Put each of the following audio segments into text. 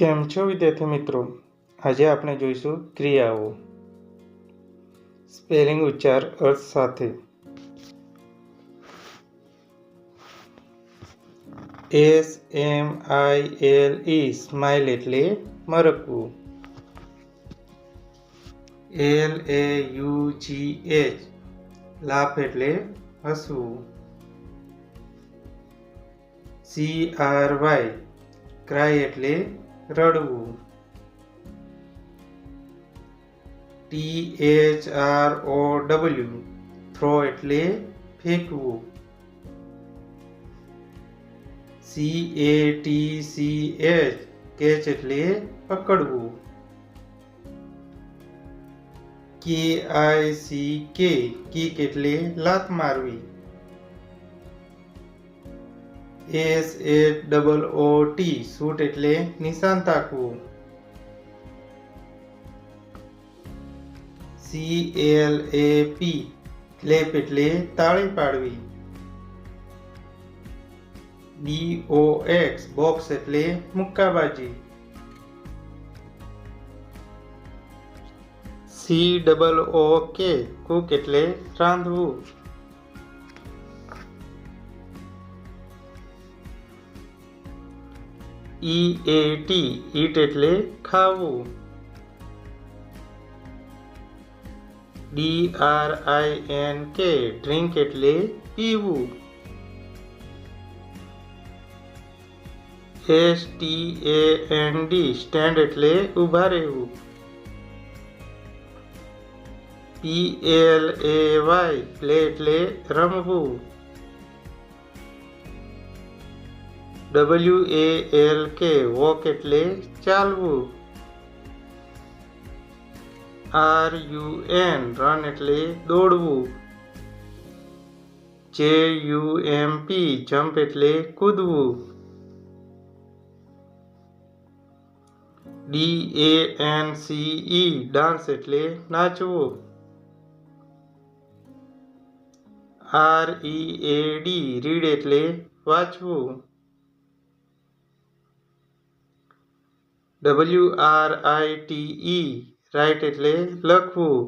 કેમ છો વિદ્યાર્થી મિત્રો? આજે આપણે જોઈશું ક્રિયાઓ. સ્પેલિંગ ઉચ્ચાર અર્થ સાથે. S M I L E smile એટલે મરકવું. L A U G H laugh એટલે હસવું. સી આર વાય ક્રાય એટલે રડવું. T H R O W throw એટલે ફેંકવું. C A T C H catch એટલે પકડવું. કે આઈ સી કે કિક એટલે લાત મારવી. S A double O T shoot એટલે નિશાન તાકવું. C L A P clap એટલે તાળી પાડવી. ડી ઓ એક્સ બોક્સ એટલે મુક્કાબાજી. સી ડબલ ઓ કે કુક એટલે રાંધવું. ઈ એ ટી, ઈટ એટલે ખાવું. D R I N K, drink એટલે પીવું. S T A N D, stand એટલે ઊભા રહેવું. P L A Y play એટલે રમવું. W A L K walk એટલે ચાલવું. આર યુ એન રન એટલે દોડવું. જે યુ એમ પી જમ્પ એટલે કૂદવું. D A N C E dance એટલે નાચવું. R E A D read એટલે વાંચવું. W R I T E write એટલે લખવું.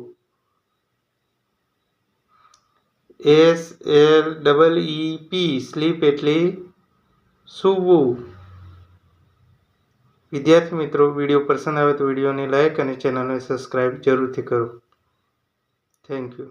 S L double E P sleep એટલે સૂવું. વિદ્યાર્થી મિત્રો, વીડિયો પસંદ આવે તો વિડીયોને લાઇક અને ચેનલને સબસ્ક્રાઈબ જરૂરથી કરો. Thank you